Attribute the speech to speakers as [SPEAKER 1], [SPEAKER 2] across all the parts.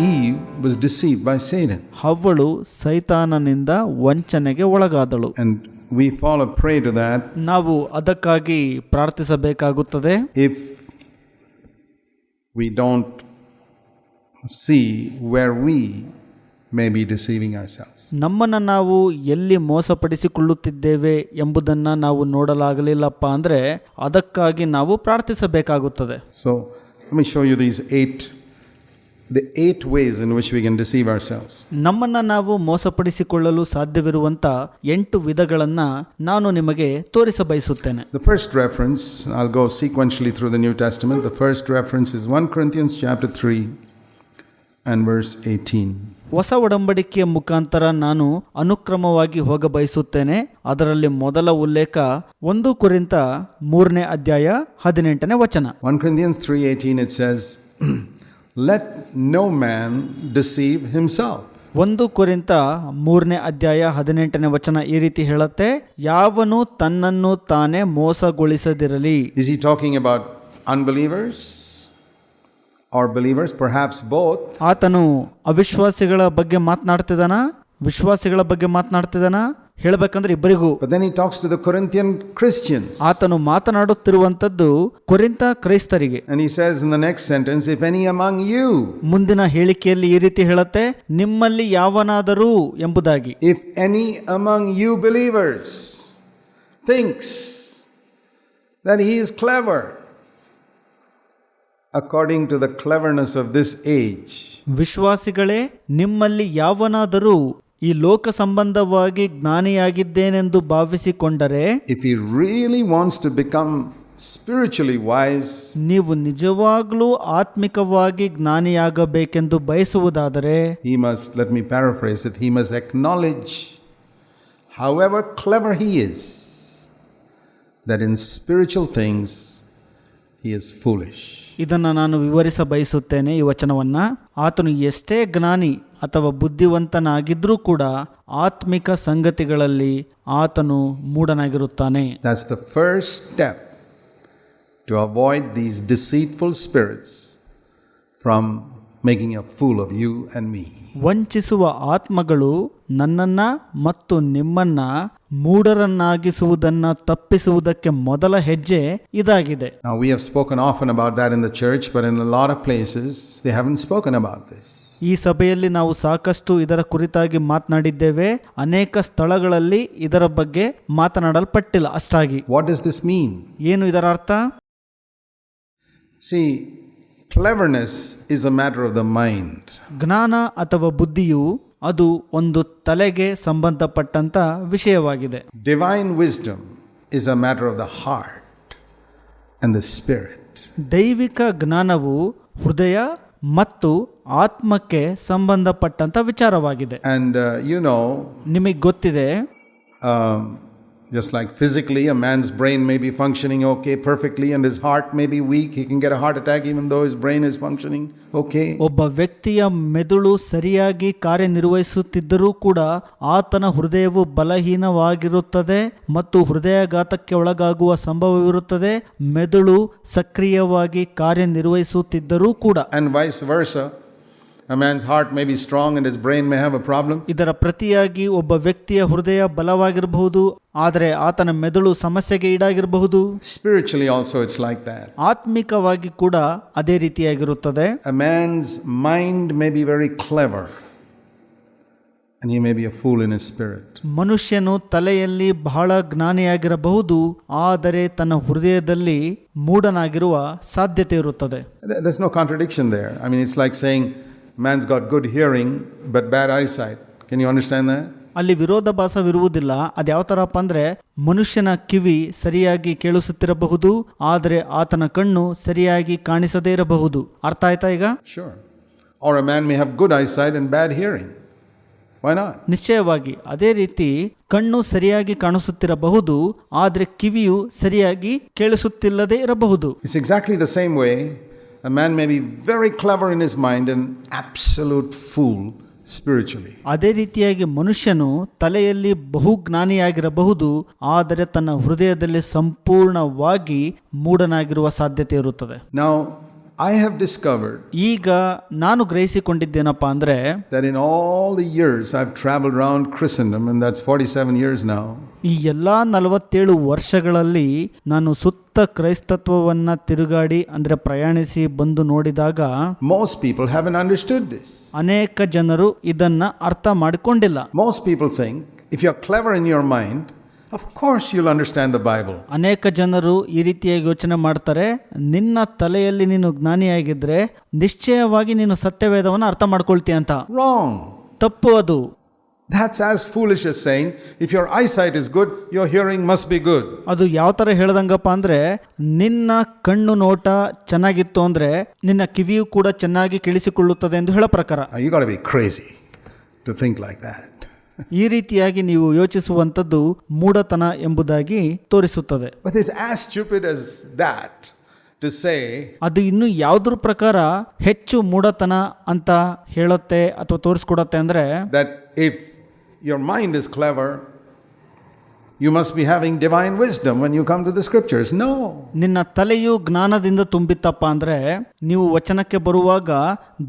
[SPEAKER 1] Eve was deceived by Satan.
[SPEAKER 2] ಹವ್ವಳು ಸೈತಾನನಿಂದ ವಂಚನೆಗೆ ಒಳಗಾದಳು
[SPEAKER 1] And we fall a prey to that
[SPEAKER 2] ನಾವು ಅದಕ್ಕಾಗಿ ಪ್ರಾರ್ಥಿಸಬೇಕಾಗುತ್ತದೆ
[SPEAKER 1] if we don't see where we may be deceiving ourselves.
[SPEAKER 2] ನಮ್ಮನ್ನು ನಾವು ಎಲ್ಲಿ ಮೋಸಪಡಿಸಿಕೊಳ್ಳುತ್ತಿದ್ದೇವೆ ಎಂಬುದನ್ನು ನಾವು ನೋಡಲಾಗಲಿಲ್ಲಪ್ಪ ಅಂದರೆ ಅದಕ್ಕಾಗಿ ನಾವು ಪ್ರಾರ್ಥಿಸಬೇಕಾಗುತ್ತದೆ
[SPEAKER 1] So let me show you these eight the eight ways in which we can deceive ourselves.
[SPEAKER 2] ನಮ್ಮನ್ನು ನಾವು ಮೋಸಪಡಿಸಿಕೊಳ್ಳಲು ಸಾಧ್ಯವಿರುವಂಥ ಎಂಟು ವಿಧಗಳನ್ನು ನಾನು ನಿಮಗೆ ತೋರಿಸಬಯಸುತ್ತೇನೆ
[SPEAKER 1] The first reference, I'll go sequentially through the New Testament. The first reference is 1 Corinthians chapter 3 and verse 18.
[SPEAKER 2] ಹೊಸ ಒಡಂಬಡಿಕೆಯ ಮುಖಾಂತರ ನಾನು ಅನುಕ್ರಮವಾಗಿ ಹೋಗ ಬಯಸುತ್ತೇನೆ ಅದರಲ್ಲಿ ಮೊದಲ ಉಲ್ಲೇಖ ಒಂದು ಕುರಿತ ಮೂರನೇ ಅಧ್ಯಾಯ ಹದಿನೆಂಟನೇ ವಚನ
[SPEAKER 1] 1 Corinthians 3:18 it says, "Let no man deceive himself."
[SPEAKER 2] ಒಂದು ಕುರಿತ ಮೂರನೇ ಅಧ್ಯಾಯ ಹದಿನೆಂಟನೇ ವಚನ ಈ ರೀತಿ ಹೇಳುತ್ತೆ ಯಾವನು ತನ್ನನ್ನು ತಾನೇ ಮೋಸಗೊಳಿಸದಿರಲಿ.
[SPEAKER 1] Is he talking about unbelievers? Or believers Perhaps both
[SPEAKER 2] ಆತನು ಅವಿಶ್ವಾಸಿಗಳ ಬಗ್ಗೆ ಮಾತನಾಡ್ತಿದ್ದಾನ? ವಿಶ್ವಾಸಿಗಳ ಬಗ್ಗೆ ಮಾತನಾಡ್ತಿದ್ದಾನ? ಹೇಳ್ಬೇಕಂದ್ರೆ ಇಬ್ಬರಿಗೂ
[SPEAKER 1] But then he talks to the Corinthian Christians.
[SPEAKER 2] ಆತನು ಮಾತನಾಡುತ್ತಿರುವಂತದ್ದು ಕೊರಿಂತ ಕ್ರೈಸ್ತರಿಗೆ
[SPEAKER 1] And he says in the next sentence, If any among you,
[SPEAKER 2] ಮುಂದಿನ ಹೇಳಿಕೆಯಲ್ಲಿ ಈ ರೀತಿ ಹೇಳುತ್ತೆ ನಿಮ್ಮಲ್ಲಿ ಯಾವನಾದರೂ ಎಂಬುದಾಗಿ
[SPEAKER 1] if any among you believers thinks that he is clever, according to the cleverness of this age,
[SPEAKER 2] ವಿಶ್ವಾಸಿಗಳೇ ನಿಮ್ಮಲ್ಲಿ ಯಾವನಾದರೂ ಈ ಲೋಕ ಸಂಬಂಧವಾಗಿ ಜ್ಞಾನಿಯಾಗಿದ್ದೇನೆಂದು ಭಾವಿಸಿಕೊಂಡರೆ
[SPEAKER 1] if you really wants to become spiritually wise
[SPEAKER 2] ನೀವು ನಿಜವಾಗ್ಲೂ ಆತ್ಮಿಕವಾಗಿ ಜ್ಞಾನಿಯಾಗಬೇಕೆಂದು ಬಯಸುವುದಾದರೆ
[SPEAKER 1] he must let let me it he must must however clever he is that in spiritual things
[SPEAKER 2] ಇದನ್ನು ನಾನು ವಿವರಿಸ ಬಯಸುತ್ತೇನೆ ಈ ವಚನವನ್ನು. ಆತನು ಎಷ್ಟೇ ಜ್ಞಾನಿ ಅಥವಾ ಬುದ್ಧಿವಂತನಾಗಿದ್ದರೂ ಕೂಡ ಆತ್ಮಿಕ ಸಂಗತಿಗಳಲ್ಲಿ ಆತನು ಮೂಢನಾಗಿರುತ್ತಾನೆ.
[SPEAKER 1] That's the first step to avoid these deceitful spirits from making a fool of you and me
[SPEAKER 2] ವಂಚಿಸುವ ಆತ್ಮಗಳು ನನ್ನನ್ನ ಮತ್ತು ನಿಮ್ಮನ್ನ ಮೂಢರನ್ನಾಗಿಸುವುದನ್ನ ತಪ್ಪಿಸುವುದಕ್ಕೆ ಮೊದಲ ಹೆಜ್ಜೆ ಇದಾಗಿದೆ
[SPEAKER 1] Now, we have spoken often about that in the church, but in a lot of places, they haven't spoken about this.
[SPEAKER 2] ಈ ಸಭೆಯಲ್ಲಿ ನಾವು ಸಾಕಷ್ಟು ಇದರ ಕುರಿತಾಗಿ ಮಾತನಾಡಿದ್ದೇವೆ ಅನೇಕ ಸ್ಥಳಗಳಲ್ಲಿ ಇದರ ಬಗ್ಗೆ ಮಾತನಾಡಲ್ಪಟ್ಟಿಲ್ಲ ಅಷ್ಟಾಗಿ
[SPEAKER 1] What does this mean?
[SPEAKER 2] ಏನು ಇದರ ಅರ್ಥ
[SPEAKER 1] See, cleverness is a matter of the mind.
[SPEAKER 2] ಜ್ಞಾನ ಅಥವಾ ಬುದ್ಧಿಯು ಅದು ಒಂದು ತಲೆಗೆ ಸಂಬಂಧಪಟ್ಟಂತ ವಿಷಯವಾಗಿದೆ.
[SPEAKER 1] Divine wisdom is a matter of the heart and the spirit
[SPEAKER 2] ದೈವಿಕ ಜ್ಞಾನವು ಹೃದಯ ಮತ್ತು ಆತ್ಮಕ್ಕೆ ಸಂಬಂಧಪಟ್ಟಂತ ವಿಚಾರವಾಗಿದೆ.
[SPEAKER 1] ಅಂಡ್ ಯು ನೋ
[SPEAKER 2] ನಿಮಗೆ ಗೊತ್ತಿದೆ?
[SPEAKER 1] um, just like physically, a man's brain may be functioning okay perfectly, and his heart may be weak. He can get a heart attack even though his brain is functioning okay.
[SPEAKER 2] ಒಬ್ಬ ವ್ಯಕ್ತಿಯ ಮೆದುಳು ಸರಿಯಾಗಿ ಕಾರ್ಯನಿರ್ವಹಿಸುತ್ತಿದ್ದರೂ ಕೂಡ ಆತನ ಹೃದಯವು ಬಲಹೀನವಾಗಿರುತ್ತದೆ ಮತ್ತು ಹೃದಯಾಘಾತಕ್ಕೆ ಒಳಗಾಗುವ ಸಂಭವವಿರುತ್ತದೆ ಮೆದುಳು ಸಕ್ರಿಯವಾಗಿ ಕಾರ್ಯನಿರ್ವಹಿಸುತ್ತಿದ್ದರೂ ಕೂಡ
[SPEAKER 1] And vice versa. A man's heart may be strong and his brain may have a problem.
[SPEAKER 2] ಇದರ ಪ್ರತಿಯಾಗಿ ಒಬ್ಬ ವ್ಯಕ್ತಿಯ ಹೃದಯ ಬಲವಾಗಿರಬಹುದು ಆದರೆ ಆತನ ಮೆದುಳು ಸಮಸ್ಯೆಗೆ ಈಡಾಗಿರಬಹುದು
[SPEAKER 1] Spiritually, also, it's like that.
[SPEAKER 2] ಆತ್ಮಿಕವಾಗಿ ಕೂಡ ಅದೇ ರೀತಿಯಾಗಿರುತ್ತದೆ
[SPEAKER 1] A man's mind may be very clever, and he may be a fool in his spirit.
[SPEAKER 2] ಮನುಷ್ಯನು ತಲೆಯಲ್ಲಿ ಬಹಳ ಜ್ಞಾನಿಯಾಗಿರಬಹುದು ಆದರೆ ತನ್ನ ಹೃದಯದಲ್ಲಿ ಮೂಢನಾಗಿರುವ ಸಾಧ್ಯತೆ ಇರುತ್ತದೆ
[SPEAKER 1] Th- There's no contradiction there. I mean, it's like saying, man's got good hearing but bad eyesight. Can you understand that?
[SPEAKER 2] ಅಲ್ಲಿ ವಿರೋಧಾಭಾಸವಿರುವುದಿಲ್ಲ ಅದು ಯಾವ ಥರಪ್ಪ ಅಂದರೆ ಮನುಷ್ಯನ ಕಿವಿ ಸರಿಯಾಗಿ ಕೇಳಿಸುತ್ತಿರಬಹುದು ಆದರೆ ಆತನ ಕಣ್ಣು ಸರಿಯಾಗಿ ಕಾಣಿಸದೇ ಇರಬಹುದು ಅರ್ಥ ಆಯ್ತಾ ಈಗ
[SPEAKER 1] Sure. Or a man may have good eyesight and bad hearing. Why not?
[SPEAKER 2] ನಿಶ್ಚಯವಾಗಿ ಅದೇ ರೀತಿ ಕಣ್ಣು ಸರಿಯಾಗಿ ಕಾಣಿಸುತ್ತಿರಬಹುದು ಆದರೆ ಕಿವಿಯು ಸರಿಯಾಗಿ ಕೇಳಿಸುತ್ತಿಲ್ಲದೆ ಇರಬಹುದು
[SPEAKER 1] It's exactly the same way a man may be very clever in his mind and absolute fool spiritually.
[SPEAKER 2] ಅದೇ ರೀತಿಯಾಗಿ ಮನುಷ್ಯನು ತಲೆಯಲ್ಲಿ ಬಹು ಜ್ಞಾನಿಯಾಗಿರಬಹುದು ಆದರೆ ತನ್ನ ಹೃದಯದಲ್ಲಿ ಸಂಪೂರ್ಣವಾಗಿ ಮೂಢನಾಗಿರುವ ಸಾಧ್ಯತೆ ಇರುತ್ತದೆ
[SPEAKER 1] Now, I have discovered
[SPEAKER 2] ಈಗ ನಾನು ಗ್ರಹಿಸಿಕೊಂಡಿದ್ದೇನಪ್ಪ ಅಂದ್ರೆ
[SPEAKER 1] that in all the years I've traveled around Christendom, and that's 47 years now,
[SPEAKER 2] ಈ ಎಲ್ಲಾ ನಲವತ್ತೇಳು ವರ್ಷಗಳಲ್ಲಿ ನಾನು ಸುತ್ತ ಕ್ರೈಸ್ತತ್ವವನ್ನ ತಿರುಗಾಡಿ ಅಂದ್ರೆ ಪ್ರಯಾಣಿಸಿ ಬಂದು ನೋಡಿದಾಗ
[SPEAKER 1] most people haven't understood this.
[SPEAKER 2] ಅನೇಕ ಜನರು ಇದನ್ನ ಅರ್ಥ ಮಾಡಿಕೊಂಡಿಲ್ಲ
[SPEAKER 1] Most people think if you're clever in your mind, of course you'll understand the Bible
[SPEAKER 2] ಅನೇಕ ಜನರು ಈ ರೀತಿಯಾಗಿ ಯೋಚನೆ ಮಾಡ್ತಾರೆ ನಿನ್ನ ತಲೆಯಲ್ಲಿ ನೀನು ಜ್ಞಾನಿಯಾಗಿದ್ರೆ ನಿಶ್ಚಯವಾಗಿ ನೀನು ಸತ್ಯವೇದವನ್ನು ಅರ್ಥ ಮಾಡ್ಕೊಳ್ತೀಯ ಅಂತ.
[SPEAKER 1] ರಾಂಗ್
[SPEAKER 2] ತಪ್ಪು ಅದು.
[SPEAKER 1] That's as foolish is saying if your eyesight is good your hearing must be good
[SPEAKER 2] ಅದು ಯಾವ ತರ ಹೇಳ್ದಂಗಪ್ಪ ಅಂದ್ರೆ ನಿನ್ನ ಕಣ್ಣು ನೋಟ ಚೆನ್ನಾಗಿತ್ತು ಅಂದ್ರೆ ನಿನ್ನ ಕಿವಿಯು ಕೂಡ ಚೆನ್ನಾಗಿ ಕೇಳಿಸಿಕೊಳ್ಳುತ್ತದೆ ಎಂದು ಹೇಳೋ ಪ್ರಕಾರ.
[SPEAKER 1] You got be crazy to think like that
[SPEAKER 2] ಈ ರೀತಿಯಾಗಿ ನೀವು ಯೋಚಿಸುವಂಥದ್ದು ಮೂಢತನ ಎಂಬುದಾಗಿ ತೋರಿಸುತ್ತದೆ. ಅದು ಇನ್ನು ಯಾವುದ್ರ ಪ್ರಕಾರ ಹೆಚ್ಚು ಮೂಢತನ ಅಂತ ಹೇಳುತ್ತೆ ಅಥವಾ ತೋರಿಸ್ಕೊಡತ್ತೆ ಅಂದ್ರೆ
[SPEAKER 1] that if your mind is clever, you must be having divine wisdom when you come to the scriptures. No.
[SPEAKER 2] ನಿನ್ನ ತಲೆಯು ಜ್ಞಾನದಿಂದ ತುಂಬಿತ್ತಪ್ಪ ಅಂದ್ರೆ ನೀವು ವಚನಕ್ಕೆ ಬರುವಾಗ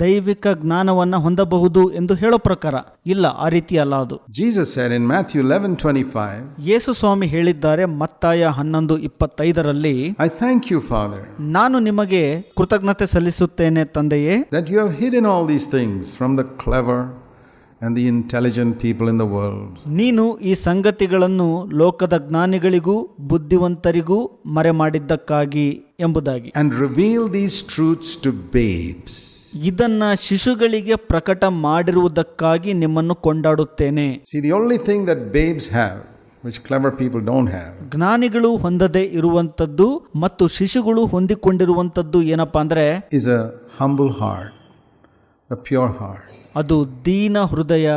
[SPEAKER 2] ದೈವಿಕ ಜ್ಞಾನವನ್ನ ಹೊಂದಬಹುದು ಎಂದು ಹೇಳೋ ಪ್ರಕಾರ ಇಲ್ಲ ಆ ರೀತಿ ಅಲ್ಲ ಅದು
[SPEAKER 1] Jesus said in Matthew 11 25,
[SPEAKER 2] ಯೇಸು ಸ್ವಾಮಿ ಹೇಳಿದ್ದಾರೆ ಮತ್ತಾಯ ಹನ್ನೊಂದು ಇಪ್ಪತ್ತೈದರಲ್ಲಿ
[SPEAKER 1] I thank you, Father,
[SPEAKER 2] ನಾನು ನಿಮಗೆ ಕೃತಜ್ಞತೆ ಸಲ್ಲಿಸುತ್ತೇನೆ ತಂದೆಯೇ
[SPEAKER 1] that you have hidden all these things from the clever and the intelligent people in the world
[SPEAKER 2] ನೀನು ಈ ಸಂಗತಿಗಳನ್ನು ಲೋಕದ ಜ್ಞಾನಿಗಳಿಗೂ ಬುದ್ಧಿವಂತರಿಗೂ ಮರೆಮಾಡಿದ್ದಕ್ಕಾಗಿ ಎಂಬುದಾಗಿ
[SPEAKER 1] and reveal these truths to babes.
[SPEAKER 2] ಇದನ್ನ ಶಿಶುಗಳಿಗೆ ಪ್ರಕಟ ಮಾಡಿರುವುದಕ್ಕಾಗಿ ನಿಮ್ಮನ್ನು ಕೊಂಡಾಡುತ್ತೇನೆ
[SPEAKER 1] See, the only thing that babes have, which clever people don't have,
[SPEAKER 2] ಜ್ಞಾನಿಗಳು ಹೊಂದದೇ ಇರುವಂಥದ್ದು ಮತ್ತು ಶಿಶುಗಳು ಹೊಂದಿಕೊಂಡಿರುವಂಥದ್ದು ಏನಪ್ಪಾ ಅಂದ್ರೆ
[SPEAKER 1] is a humble heart, A pure heart.
[SPEAKER 2] ಅದು ದೀನ ಹೃದಯ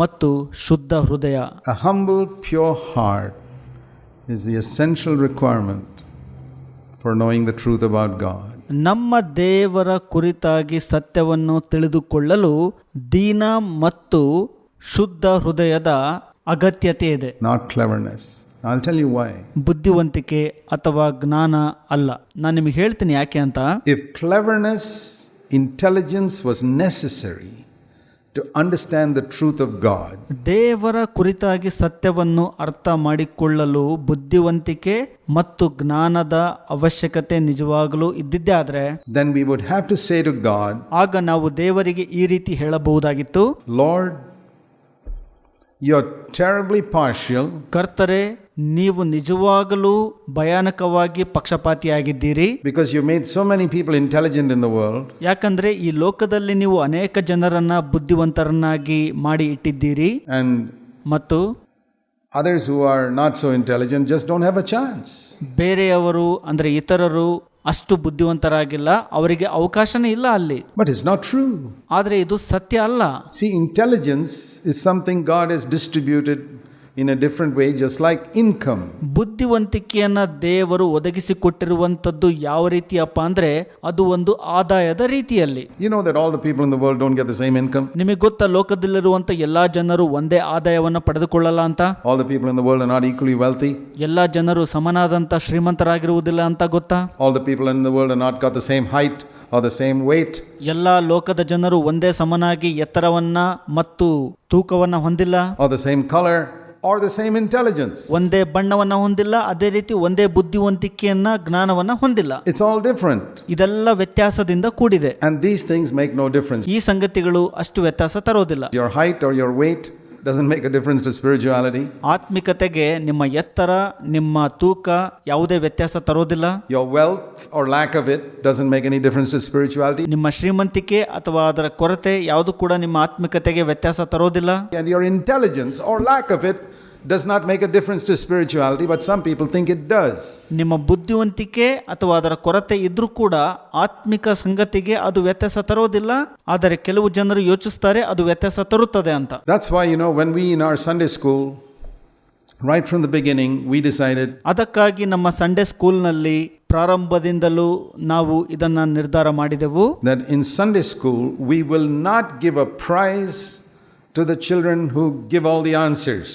[SPEAKER 2] ಮತ್ತು ಶುದ್ಧ ಹೃದಯ
[SPEAKER 1] A humble, pure heart is the essential requirement for knowing the truth about God.
[SPEAKER 2] ನಮ್ಮ ದೇವರ ಕುರಿತಾಗಿ ಸತ್ಯವನ್ನು ತಿಳಿದುಕೊಳ್ಳಲು ದೀನ ಮತ್ತು ಶುದ್ಧ ಹೃದಯದ ಅಗತ್ಯತೆ ಇದೆ
[SPEAKER 1] not cleverness. I'll tell you why.
[SPEAKER 2] ಬುದ್ಧಿವಂತಿಕೆ ಅಥವಾ ಜ್ಞಾನ ಅಲ್ಲ ನಾನು ನಿಮಗೆ ಹೇಳ್ತೀನಿ ಯಾಕೆ ಅಂತ
[SPEAKER 1] If cleverness, intelligence was necessary to understand the truth of God
[SPEAKER 2] ದೇವರ ಕುರಿತಾಗಿ ಸತ್ಯವನ್ನು ಅರ್ಥ ಮಾಡಿಕೊಳ್ಳಲು ಬುದ್ಧಿವಂತಿಕೆ ಮತ್ತು ಜ್ಞಾನದ ಅವಶ್ಯಕತೆ ನಿಜವಾಗಲೂ ಇದ್ದಿದ್ದೇ ಆದರೆ
[SPEAKER 1] then we would have to say to God
[SPEAKER 2] ಆಗ ನಾವು ದೇವರಿಗೆ ಈ ರೀತಿ ಹೇಳಬಹುದಾಗಿತ್ತು.
[SPEAKER 1] Lord you are terribly partial
[SPEAKER 2] ಕರ್ತರೆ ನೀವು ನಿಜವಾಗಲೂ ಭಯಾನಕವಾಗಿ ಪಕ್ಷಪಾತಿಯಾಗಿದ್ದೀರಿ?
[SPEAKER 1] Because you made so many people intelligent in the world
[SPEAKER 2] ಯಾಕಂದ್ರೆ ಈ ಲೋಕದಲ್ಲಿ ನೀವು ಅನೇಕ ಜನರನ್ನ ಬುದ್ಧಿವಂತರನ್ನಾಗಿ ಮಾಡಿ ಇಟ್ಟಿದ್ದೀರಿ.
[SPEAKER 1] ಅಂಡ್
[SPEAKER 2] ಮತ್ತು
[SPEAKER 1] others who are not so intelligent just don't have a chance
[SPEAKER 2] ಬೇರೆಯವರು ಅಂದ್ರೆ ಇತರರು ಅಷ್ಟು ಬುದ್ಧಿವಂತರಾಗಿಲ್ಲ ಅವರಿಗೆ ಅವಕಾಶನೇ ಇಲ್ಲ ಅಲ್ಲಿ.
[SPEAKER 1] ಬಟ್ ಇಸ್ ನಾಟ್ ಟ್ರೂ
[SPEAKER 2] ಆದರೆ ಇದು ಸತ್ಯ ಅಲ್ಲ.
[SPEAKER 1] See intelligence is something God is distributed in a different way, just like income.
[SPEAKER 2] ಬುದ್ಧಿವಂತಿಕೆಯನ್ನ ದೇವರು ಒದಗಿಸಿಕೊಟ್ಟಿರುವಂಥದ್ದು ಯಾವ ರೀತಿಯಪ್ಪ ಅಂದ್ರೆ ಅದು ಒಂದು ಆದಾಯದ ರೀತಿಯಲ್ಲಿ
[SPEAKER 1] You know that all the people in the world don't get the same income?
[SPEAKER 2] ನಿಮಗೆ ಗೊತ್ತಾ ಲೋಕದಲ್ಲಿರುವಂತ ಎಲ್ಲಾ ಜನರು ಒಂದೇ ಆದಾಯವನ್ನ ಪಡೆದುಕೊಳ್ಳಲ್ಲ ಅಂತ
[SPEAKER 1] All the people in the world are not equally wealthy.
[SPEAKER 2] ಎಲ್ಲಾ ಜನರು ಸಮನಾದಂತ ಶ್ರೀಮಂತರಾಗಿರುವುದಿಲ್ಲ ಅಂತ ಗೊತ್ತಾ
[SPEAKER 1] All the people in the world are not got the same height or the same weight.
[SPEAKER 2] ella ಲೋಕದ ಜನರು ಒಂದೇ ಸಮನಾಗಿ ಎತ್ತರವನ್ನ ಮತ್ತು ತೂಕವನ್ನ ಹೊಂದಿಲ್ಲ
[SPEAKER 1] or the same color or the same intelligence.
[SPEAKER 2] ಒಂದೇ ಬಣ್ಣವನ್ನ ಹೊಂದಿಲ್ಲ ಅದೇ ರೀತಿ ಒಂದೇ ಬುದ್ಧಿವಂತಿಕೆಯನ್ನ ಜ್ಞಾನವನ್ನ ಹೊಂದಿಲ್ಲ
[SPEAKER 1] It's all different.
[SPEAKER 2] ಇದೆಲ್ಲ ವ್ಯತ್ಯಾಸದಿಂದ ಕೂಡಿದೆ
[SPEAKER 1] And these things make no difference.
[SPEAKER 2] ಈ ಸಂಗತಿಗಳು ಅಷ್ಟು ವ್ಯತ್ಯಾಸ ತರೋದಿಲ್ಲ
[SPEAKER 1] Your height or your weight doesn't make a difference to spirituality.
[SPEAKER 2] ಆತ್ಮಿಕತೆಗೆ ನಿಮ್ಮ ಎತ್ತರ ನಿಮ್ಮ ತೂಕ ಯಾವುದೇ ವ್ಯತ್ಯಾಸ ತರೋದಿಲ್ಲ
[SPEAKER 1] Your wealth or lack of it doesn't make any difference to spirituality.
[SPEAKER 2] ನಿಮ್ಮ ಶ್ರೀಮಂತಿಕೆ ಅಥವಾ ಅದರ ಕೊರತೆ ಯಾವುದು ಕೂಡ ನಿಮ್ಮ ಆತ್ಮಿಕತೆಗೆ ವ್ಯತ್ಯಾಸ ತರೋದಿಲ್ಲ
[SPEAKER 1] And your intelligence or lack of it does not make a difference to spirituality, but some people think it does.
[SPEAKER 2] ನಿಮ್ಮ ಬುದ್ಧಿವಂತಿಕೆ ಅಥವಾ ಅದರ ಕೊರತೆ ಇದ್ರೂ ಕೂಡ ಆತ್ಮಿಕ ಸಂಗತಿಗೆ ಅದು ವ್ಯತ್ಯಾಸ ತರೋದಿಲ್ಲ ಆದರೆ ಕೆಲವು ಜನರು ಯೋಚಿಸ್ತಾರೆ ಅದು ವ್ಯತ್ಯಾಸ ತರುತ್ತದೆ ಅಂತ
[SPEAKER 1] That's why, you know, when we in our Sunday school, right from the beginning, we decided
[SPEAKER 2] ಅದಕ್ಕಾಗಿ ನಮ್ಮ ಸಂಡೇ ಸ್ಕೂಲ್ನಲ್ಲಿ ಪ್ರಾರಂಭದಿಂದಲೂ ನಾವು ಇದನ್ನ ನಿರ್ಧಾರ ಮಾಡಿದೆವು
[SPEAKER 1] that in Sunday school, we will not give a prize to the children who give all the answers.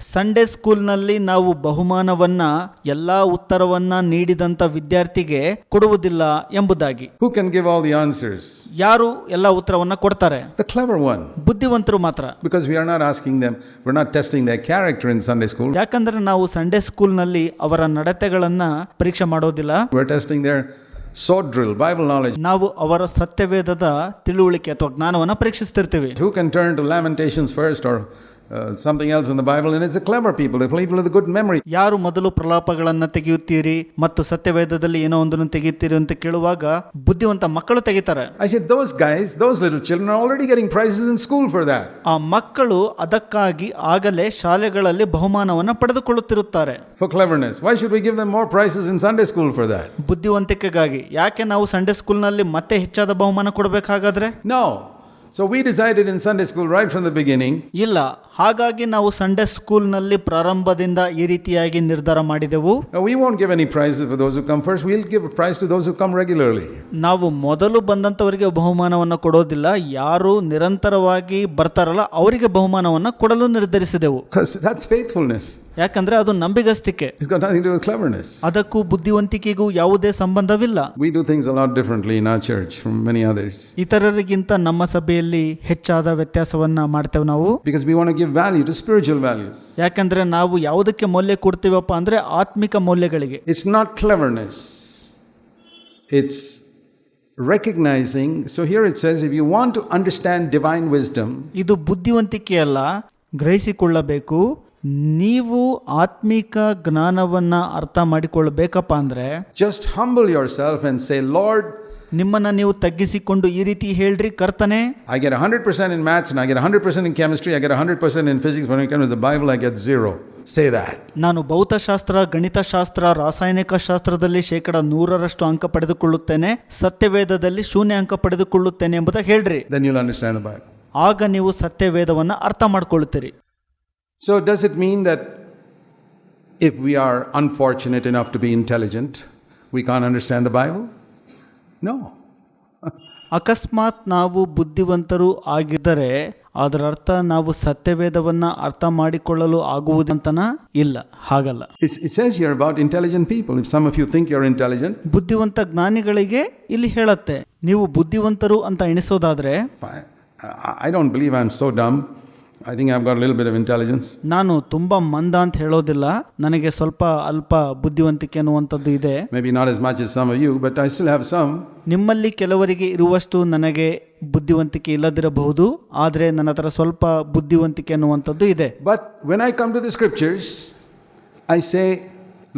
[SPEAKER 2] Sunday ಸ್ಕೂಲ್ನಲ್ಲಿ ನಾವು ಬಹುಮಾನವನ್ನ ಎಲ್ಲಾ ಉತ್ತರವನ್ನ ನೀಡಿದಂತ ವಿದ್ಯಾರ್ಥಿಗೆ ಕೊಡುವುದಿಲ್ಲ ಎಂಬುದಾಗಿ
[SPEAKER 1] Who can give all the answers?
[SPEAKER 2] ಯಾರು ಎಲ್ಲ ಉತ್ತರವನ್ನ ಕೊಡ್ತಾರೆ
[SPEAKER 1] The clever one.
[SPEAKER 2] ಬುದ್ಧಿವಂತರು ಮಾತ್ರ
[SPEAKER 1] Because we are not asking them, we're not testing their character in Sunday school.
[SPEAKER 2] ಯಾಕಂದ್ರೆ ನಾವು ಸಂಡೇ ಸ್ಕೂಲ್ನಲ್ಲಿ ಅವರ ನಡತೆಗಳನ್ನ ಪರೀಕ್ಷೆ ಮಾಡೋದಿಲ್ಲ
[SPEAKER 1] We're testing their sword drill, Bible knowledge.
[SPEAKER 2] ನಾವು ಅವರ ಸತ್ಯವೇದದ ತಿಳುವಳಿಕೆ ಅಥವಾ ಜ್ಞಾನವನ್ನ ಪರೀಕ್ಷಿಸ್ತಿರ್ತೀವಿ
[SPEAKER 1] Who can turn to Lamentations first or uh, something else in the Bible? And it's the clever people, the people with a good memory.
[SPEAKER 2] ಯಾರು ಮೊದಲು ಪ್ರಲಾಪಗಳನ್ನ ತೆಗೆಯುತ್ತೀರಿ ಮತ್ತು ಸತ್ಯವೇದದಲ್ಲಿ ಏನೋ ಒಂದನ್ನು ತೆಗೆಯುತ್ತೀರಿ ಅಂತ ಕೇಳುವಾಗ ಬುದ್ಧಿವಂತ ಮಕ್ಕಳು ತೆಗಿತಾರೆ
[SPEAKER 1] I said, those guys, those little children are already getting prizes in school for that.
[SPEAKER 2] ಆ ಮಕ್ಕಳು ಅದಕ್ಕಾಗಿ ಆಗಲೇ ಶಾಲೆಗಳಲ್ಲಿ ಬಹುಮಾನವನ್ನ ಪಡೆದುಕೊಳ್ಳುತ್ತಿರುತ್ತಾರೆ
[SPEAKER 1] For cleverness. Why should we give them more prizes in Sunday school for that?
[SPEAKER 2] ಬುದ್ಧಿವಂತಿಕೆಗಾಗಿ ಯಾಕೆ ನಾವು ಸಂಡೇ ಸ್ಕೂಲ್ನಲ್ಲಿ ಮತ್ತೆ ಹೆಚ್ಚಾದ ಬಹುಮಾನ ಕೊಡಬೇಕಾಗಾದ್ರೆ
[SPEAKER 1] No. So we decided in Sunday school right from the beginning
[SPEAKER 2] ಇಲ್ಲ ಹಾಗಾಗಿ ನಾವು ಸಂಡೇ ಸ್ಕೂಲ್ನಲ್ಲಿ ಪ್ರಾರಂಭದಿಂದ ಈ ರೀತಿಯಾಗಿ ನಿರ್ಧಾರ ಮಾಡಿದೆವು
[SPEAKER 1] no, we won't give any prizes for those who come first. We'll give a prize to those who come regularly.
[SPEAKER 2] ನಾವು ಮೊದಲು ಬಂದಂಥವರಿಗೆ ಬಹುಮಾನವನ್ನು ಕೊಡೋದಿಲ್ಲ ಯಾರು ನಿರಂತರವಾಗಿ ಬರ್ತಾರಲ್ಲ ಅವರಿಗೆ ಬಹುಮಾನವನ್ನು ಕೊಡಲು ನಿರ್ಧರಿಸಿದೆವು
[SPEAKER 1] Because that's faithfulness.
[SPEAKER 2] ಯಾಕಂದ್ರೆ ಅದು ನಂಬಿಗಸ್ತಿಕೆ. ಅದಕ್ಕೂ ಬುದ್ಧಿವಂತಿಕೆಗೂ ಯಾವುದೇ ಸಂಬಂಧವಿಲ್ಲ. ಇತರರಿಗಿಂತ ನಮ್ಮ ಸಭೆಯಲ್ಲಿ ಹೆಚ್ಚಾದ ವ್ಯತ್ಯಾಸವನ್ನ ಮಾಡ್ತೇವೆ ನಾವು.
[SPEAKER 1] Because we want give value to spiritual values
[SPEAKER 2] ಯಾಕಂದ್ರೆ ನಾವು ಯಾವುದಕ್ಕೆ ಮೌಲ್ಯ ಕೊಡ್ತೀವಪ್ಪ ಅಂದ್ರೆ ಆತ್ಮಿಕ ಮೌಲ್ಯಗಳಿಗೆ.
[SPEAKER 1] It's not cleverness it's recognising so here it says if you want to understand divine wisdom
[SPEAKER 2] ಇದು ಬುದ್ಧಿವಂತಿಕೆ ಅಲ್ಲ ಗ್ರಹಿಸಿಕೊಳ್ಳಬೇಕು ನೀವು ಆತ್ಮಿಕ ಜ್ಞಾನವನ್ನ ಅರ್ಥ ಮಾಡಿಕೊಳ್ಳಬೇಕಪ್ಪ ಅಂದ್ರೆ
[SPEAKER 1] just humble yourself and say Lord
[SPEAKER 2] ನಿಮ್ಮನ್ನ ನೀವು ತಗ್ಗಿಸಿಕೊಂಡು ಈ ರೀತಿ ಹೇಳ್ರಿ ಕರ್ತನೆ
[SPEAKER 1] I get 100% in maths I I get 100% in chemistry, I get 100% in physics. When it comes to the Bible, I get zero. Say that.
[SPEAKER 2] ನಾನು ಭೌತಶಾಸ್ತ್ರ ಗಣಿತಶಾಸ್ತ್ರ ರಾಸಾಯನಿಕ ಶಾಸ್ತ್ರದಲ್ಲಿ ಶೇಕಡ ನೂರರಷ್ಟು ಅಂಕ ಪಡೆದುಕೊಳ್ಳುತ್ತೇನೆ ಸತ್ಯವೇದದಲ್ಲಿ ಶೂನ್ಯ ಅಂಕ ಪಡೆದುಕೊಳ್ಳುತ್ತೇನೆ ಎಂಬುದಾಗಿ ಹೇಳ್ರಿ
[SPEAKER 1] Then you'll understand the Bible.
[SPEAKER 2] ಆಗ ನೀವು ಸತ್ಯವೇದವನ್ನು ಅರ್ಥ ಮಾಡ್ಕೊಳ್ಳುತ್ತೀರಿ
[SPEAKER 1] So, does it mean that if we are unfortunate enough to be intelligent, we can't understand the Bible? No.
[SPEAKER 2] ಅಕಸ್ಮಾತ್ ನಾವು ಬುದ್ಧಿವಂತರು ಆಗಿದ್ದರೆ ಅದರ ಅರ್ಥ ನಾವು ಸತ್ಯವೇದವನ್ನ ಅರ್ಥ ಮಾಡಿಕೊಳ್ಳಲು ಆಗುವುದಂತನ ಇಲ್ಲ ಹಾಗಲ್ಲ
[SPEAKER 1] It's, it says here about intelligent people. If some of you think you're intelligent,
[SPEAKER 2] ಬುದ್ಧಿವಂತ ಜ್ಞಾನಿಗಳಿಗೆ ಇಲ್ಲಿ ಹೇಳತ್ತೆ ನೀವು ಬುದ್ಧಿವಂತರು ಅಂತ ಎಣಿಸೋದಾದ್ರೆ
[SPEAKER 1] I, I- I don't believe I'm so dumb. I think I've got a little bit of intelligence.
[SPEAKER 2] ನಾನು ತುಂಬ ಮಂದ ಅಂತ ಹೇಳೋದಿಲ್ಲ ನನಗೆ ಸ್ವಲ್ಪ ಅಲ್ಪ ಬುದ್ಧಿವಂತಿಕೆ ಅನ್ನುವಂಥದ್ದು ಇದೆ
[SPEAKER 1] Maybe not as much as some of you, but I still have some.
[SPEAKER 2] ನಿಮ್ಮಲ್ಲಿ ಕೆಲವರಿಗೆ ಇರುವಷ್ಟು ನನಗೆ ಬುದ್ಧಿವಂತಿಕೆ ಇಲ್ಲದಿರಬಹುದು ಆದರೆ ನನ್ನ ಹತ್ರ ಸ್ವಲ್ಪ ಬುದ್ಧಿವಂತಿಕೆ ಅನ್ನುವಂಥದ್ದು ಇದೆ
[SPEAKER 1] But when I come to the scriptures, I say,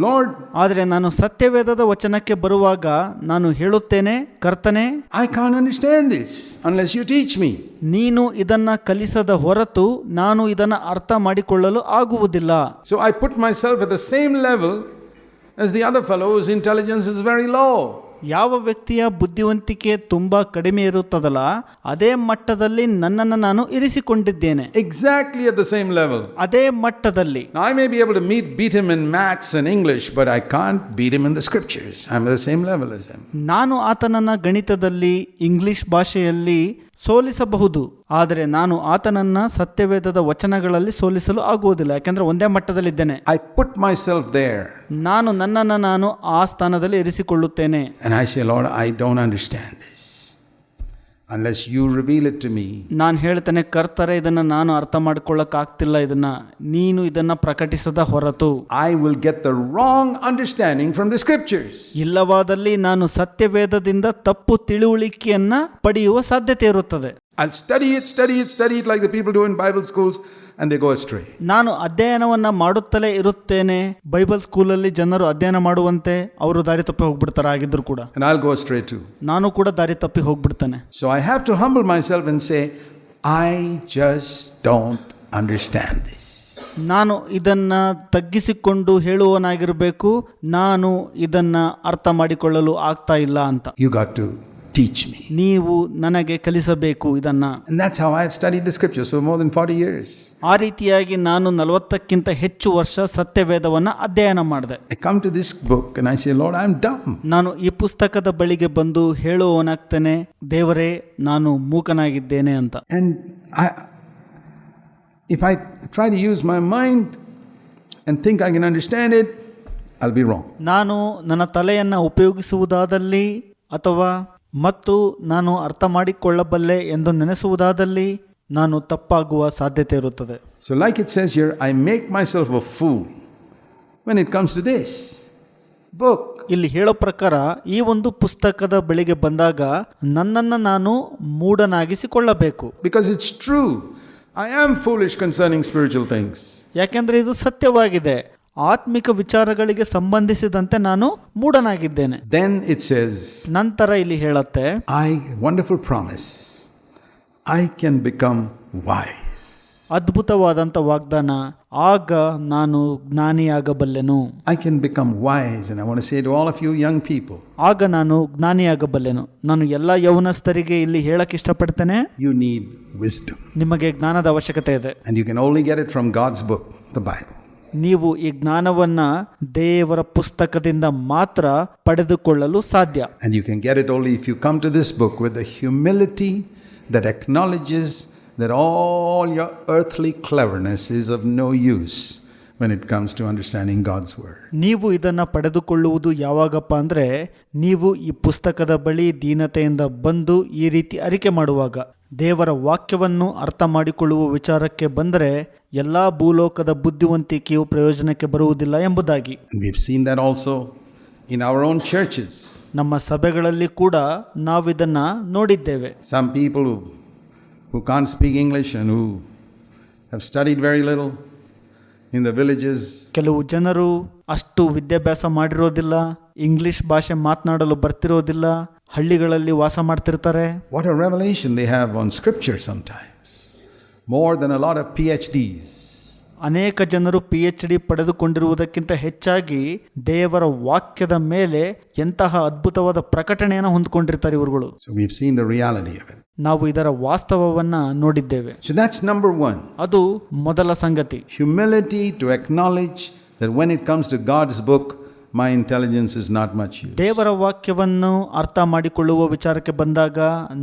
[SPEAKER 1] Lord
[SPEAKER 2] ಆದರೆ ನಾನು ಸತ್ಯವೇದದ ವಚನಕ್ಕೆ ಬರುವಾಗ ನಾನು ಹೇಳುತ್ತೇನೆ ಕರ್ತನೆ
[SPEAKER 1] I can understand this unless you teach me
[SPEAKER 2] ನೀನು ಇದನ್ನ ಕಲಿಸದ ಹೊರತು ನಾನು ಇದನ್ನ ಅರ್ಥ ಮಾಡಿಕೊಳ್ಳಲು ಆಗುವುದಿಲ್ಲ.
[SPEAKER 1] So I put myself at the same level as the other fellow intelligence is very low
[SPEAKER 2] ಯಾವ ವ್ಯಕ್ತಿಯ ಬುದ್ಧಿವಂತಿಕೆ ತುಂಬಾ ಕಡಿಮೆ ಇರುತ್ತದಲ್ಲ ಅದೇ ಮಟ್ಟದಲ್ಲಿ ನನ್ನನ್ನು ನಾನು ಇರಿಸಿಕೊಂಡಿದ್ದೇನೆ.
[SPEAKER 1] Exactly at the same level
[SPEAKER 2] ಅದೇ ಮಟ್ಟದಲ್ಲಿ.
[SPEAKER 1] I may be able to meet beat him in maths and English but I can't beat him in the scriptures I am at the same level as him
[SPEAKER 2] ನಾನು ಆತನನ್ನ ಗಣಿತದಲ್ಲಿ English ಭಾಷೆಯಲ್ಲಿ ಸೋಲಿಸಬಹುದು. ಆದರೆ ನಾನು ಆತನನ್ನ ಸತ್ಯವೇದದ ವಚನಗಳಲ್ಲಿ ಸೋಲಿಸಲು ಆಗುವುದಿಲ್ಲ ಯಾಕೆಂದ್ರೆ ಒಂದೇ ಮಟ್ಟದಲ್ಲಿದ್ದೇನೆ.
[SPEAKER 1] ಪುಟ್ ಮೈ ಸೆಲ್ಫ್ ದೇರ್
[SPEAKER 2] ನಾನು ನನ್ನನ್ನು ನಾನು ಆ ಸ್ಥಾನದಲ್ಲಿ ಇರಿಸಿಕೊಳ್ಳುತ್ತೇನೆ.
[SPEAKER 1] I say, Lord, I don't you reveal unless you reveal it to me.
[SPEAKER 2] ನಾನು ಹೇಳ್ತೇನೆ ಕರ್ತಾರೆ ಇದನ್ನು ನಾನು ಅರ್ಥ ಮಾಡ್ಕೊಳ್ಳಕ್ಕಾಗ್ತಿಲ್ಲ ಇದನ್ನು ನೀನು ಇದನ್ನು ಪ್ರಕಟಿಸದ ಹೊರತು
[SPEAKER 1] I will get the wrong understanding from the scriptures.
[SPEAKER 2] ಇಲ್ಲವಾದಲ್ಲಿ ನಾನು ಸತ್ಯವೇದದಿಂದ ತಪ್ಪು ತಿಳುವಳಿಕೆಯನ್ನು ಪಡೆಯುವ ಸಾಧ್ಯತೆ ಇರುತ್ತದೆ
[SPEAKER 1] I study it study it study it like the people do in Bible schools and they go stray
[SPEAKER 2] ನಾನು ಅಧ್ಯಯನವನ್ನು ಮಾಡುತ್ತಲೇ ಇರುತ್ತೇನೆ. ಬೈಬಲ್ ಸ್ಕೂಲಲ್ಲಿ ಜನರು ಅಧ್ಯಯನ ಮಾಡುವಂತೆ ಅವರು ದಾರಿ ತಪ್ಪಿ ಹೋಗ್ಬಿಡ್ತಾರೆ ಆಗಿದ್ರು ಕೂಡ.
[SPEAKER 1] ಐ ಗೋ ಸ್ಟ್ರೇ ಟು
[SPEAKER 2] ನಾನು ಕೂಡ ದಾರಿ ತಪ್ಪಿ ಹೋಗ್ಬಿಡ್ತೇನೆ.
[SPEAKER 1] So I have to humble myself and say I just don't understand this
[SPEAKER 2] ನಾನು ಇದನ್ನು ತಗ್ಗಿಸಿಕೊಂಡು ಹೇಳುವನಾಗಿರಬೇಕು ನಾನು ಇದನ್ನು ಅರ್ಥ ಮಾಡಿಕೊಳ್ಳಲು ಆಗ್ತಾ ಇಲ್ಲ ಅಂತ.
[SPEAKER 1] You got to teach me.
[SPEAKER 2] ನೀವು ನನಗೆ ಕಲಿಸಬೇಕು ಇದನ್ನ
[SPEAKER 1] And that's how I have studied the scriptures for more than 40 years.
[SPEAKER 2] ಆ ರೀತಿಯಾಗಿ ನಾನು ನಲವತ್ತಕ್ಕಿಂತ ಹೆಚ್ಚು ವರ್ಷ ಸತ್ಯವೇದವನ್ನು ಅಧ್ಯಯನ ಮಾಡಿದೆ
[SPEAKER 1] I come to this book and I say, Lord, I'm dumb.
[SPEAKER 2] ನಾನು ಈ ಪುಸ್ತಕದ ಬಳಿಗೆ ಬಂದು ಹೇಳುವವನಾಗ್ತೇನೆ ದೇವರೇ ನಾನು ಮೂಕನಾಗಿದ್ದೇನೆ ಅಂತ
[SPEAKER 1] And I, if I try to use my mind, and think I can understand it, I'll be wrong.
[SPEAKER 2] ನಾನು ನನ್ನ ತಲೆಯನ್ನು ಉಪಯೋಗಿಸುವುದಾದಲ್ಲಿ ಅಥವಾ ಮತ್ತು ನಾನು ಅರ್ಥ ಮಾಡಿಕೊಳ್ಳಬಲ್ಲೆ ಎಂದು ನೆನೆಸುವುದಾದಲ್ಲಿ ನಾನು ತಪ್ಪಾಗುವ ಸಾಧ್ಯತೆ ಇರುತ್ತದೆ.
[SPEAKER 1] So like it sense yeah I make myself a fool when it comes to this book
[SPEAKER 2] ಇಲ್ಲಿ ಹೇಳೋ ಪ್ರಕಾರ ಈ ಒಂದು ಪುಸ್ತಕದ ಬೆಳಿಗ್ಗೆ ಬಂದಾಗ ನನ್ನನ್ನು ನಾನು ಮೂಢನಾಗಿಸಿಕೊಳ್ಳಬೇಕು.
[SPEAKER 1] Because it's true I am foolish concerning spiritual things
[SPEAKER 2] ಯಾಕೆಂದರೆ ಇದು ಸತ್ಯವಾಗಿದೆ. ಆತ್ಮಿಕ ವಿಚಾರಗಳಿಗೆ ಸಂಬಂಧಿಸಿದಂತೆ ನಾನು ಮೂಢನಾಗಿದ್ದೇನೆ.
[SPEAKER 1] ದೆನ್ ಇಟ್ಸ್ says,
[SPEAKER 2] ನಂತರ ಇಲ್ಲಿ ಹೇಳುತ್ತೆ
[SPEAKER 1] I wonderful promise I can become wise.
[SPEAKER 2] ಅದ್ಭುತವಾದಂಥ ವಾಗ್ದಾನ ಆಗ ನಾನು ಜ್ಞಾನಿಯಾಗಬಲ್ಲೆನು.
[SPEAKER 1] I can become wise And I want to say to all of you young people,
[SPEAKER 2] ಆಗ ನಾನು ಜ್ಞಾನಿಯಾಗಬಲ್ಲೆನು. ನಾನು ಎಲ್ಲ ಯೌವನಸ್ಥರಿಗೆ ಇಲ್ಲಿ ಹೇಳಕ್ಕೆ ಇಷ್ಟಪಡ್ತೇನೆ.
[SPEAKER 1] ಯು ನೀಡ್ ವಿಸ್ಡಮ್
[SPEAKER 2] ನಿಮಗೆ ಜ್ಞಾನದ ಅವಶ್ಯಕತೆ ಇದೆ.
[SPEAKER 1] And you can only get it from God's book the Bible.
[SPEAKER 2] ನೀವು ಈ ಜ್ಞಾನವನ್ನ ದೇವರ ಪುಸ್ತಕದಿಂದ ಮಾತ್ರ ಪಡೆದುಕೊಳ್ಳಲು ಸಾಧ್ಯ
[SPEAKER 1] And you can get it only if you come to this book with the humility that acknowledges that all your earthly cleverness is of no use when it comes to understanding God's Word.
[SPEAKER 2] ನೀವು ಇದನ್ನು ಪಡೆದುಕೊಳ್ಳುವುದು ಯಾವಾಗಪ್ಪ ಅಂದರೆ ನೀವು ಈ ಪುಸ್ತಕದ ಬಳಿ ದೀನತೆಯಿಂದ ಬಂದು ಈ ರೀತಿ ಅರಿಕೆ ಮಾಡುವಾಗ ದೇವರ ವಾಕ್ಯವನ್ನು ಅರ್ಥ ಮಾಡಿಕೊಳ್ಳುವ ವಿಚಾರಕ್ಕೆ ಬಂದರೆ ಎಲ್ಲ ಭೂಲೋಕದ ಬುದ್ಧಿವಂತಿಕೆಯು ಪ್ರಯೋಜನಕ್ಕೆ ಬರುವುದಿಲ್ಲ ಎಂಬುದಾಗಿ.
[SPEAKER 1] In our own churches also in our own churches.
[SPEAKER 2] ನಮ್ಮ ಸಭೆಗಳಲ್ಲಿ ಕೂಡ ನಾವಿದನ್ನು ನೋಡಿದ್ದೇವೆ.
[SPEAKER 1] Some people who, can can't speak English and who have studied very little in the villages,
[SPEAKER 2] ಕೆಲವು ಜನರು ಅಷ್ಟು ವಿದ್ಯಾಭ್ಯಾಸ ಮಾಡಿರೋದಿಲ್ಲ ಇಂಗ್ಲಿಷ್ ಭಾಷೆ ಮಾತನಾಡಲು ಬರ್ತಿರೋದಿಲ್ಲ ಹಳ್ಳಿಗಳಲ್ಲಿ ವಾಸ ಮಾಡ್ತಿರ್ತಾರೆ?
[SPEAKER 1] What a have they scripture on more then a lot of P H Ds
[SPEAKER 2] ಅನೇಕ ಜನರು ಪಿ ಎಚ್ ಡಿ ಪಡೆದುಕೊಂಡಿರುವುದಕ್ಕಿಂತ ಹೆಚ್ಚಾಗಿ ದೇವರ ವಾಕ್ಯದ ಮೇಲೆ ಎಂತಹ ಅದ್ಭುತವಾದ ಪ್ರಕಟಣೆಯನ್ನು ಹೊಂದ್ಕೊಂಡಿರ್ತಾರೆ ಇವರುಗಳು.
[SPEAKER 1] So we've seen the reality of it.
[SPEAKER 2] ನಾವು ಇದರ ವಾಸ್ತವವನ್ನ ನೋಡಿದ್ದೇವೆ.
[SPEAKER 1] So that's number one.
[SPEAKER 2] ಅದು ಮೊದಲ ಸಂಗತಿ.
[SPEAKER 1] Humility to acknowledge that it comes to God's God's intelligence is not much use.
[SPEAKER 2] ದೇವರ ವಾಕ್ಯವನ್ನು ಅರ್ಥ ಮಾಡಿಕೊಳ್ಳುವ ವಿಚಾರಕ್ಕೆ ಬಂದಾಗ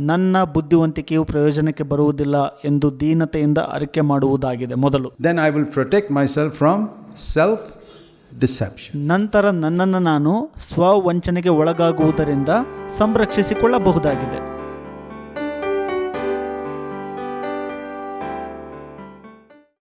[SPEAKER 2] ನನ್ನ ಬುದ್ಧಿವಂತಿಕೆಯು ಪ್ರಯೋಜನಕ್ಕೆ ಬರುವುದಿಲ್ಲ ಎಂದು ದೀನತೆಯಿಂದ ಅರಿಕೆ ಮಾಡುವುದಾಗಿದೆ ಮೊದಲು
[SPEAKER 1] Then I will protect myself from self deception.
[SPEAKER 2] ನಂತರ ನನ್ನನ್ನು ನಾನು ಸ್ವವಂಚನೆಗೆ ಒಳಗಾಗುವುದರಿಂದ ಸಂರಕ್ಷಿಸಿಕೊಳ್ಳಬಹುದಾಗಿದೆ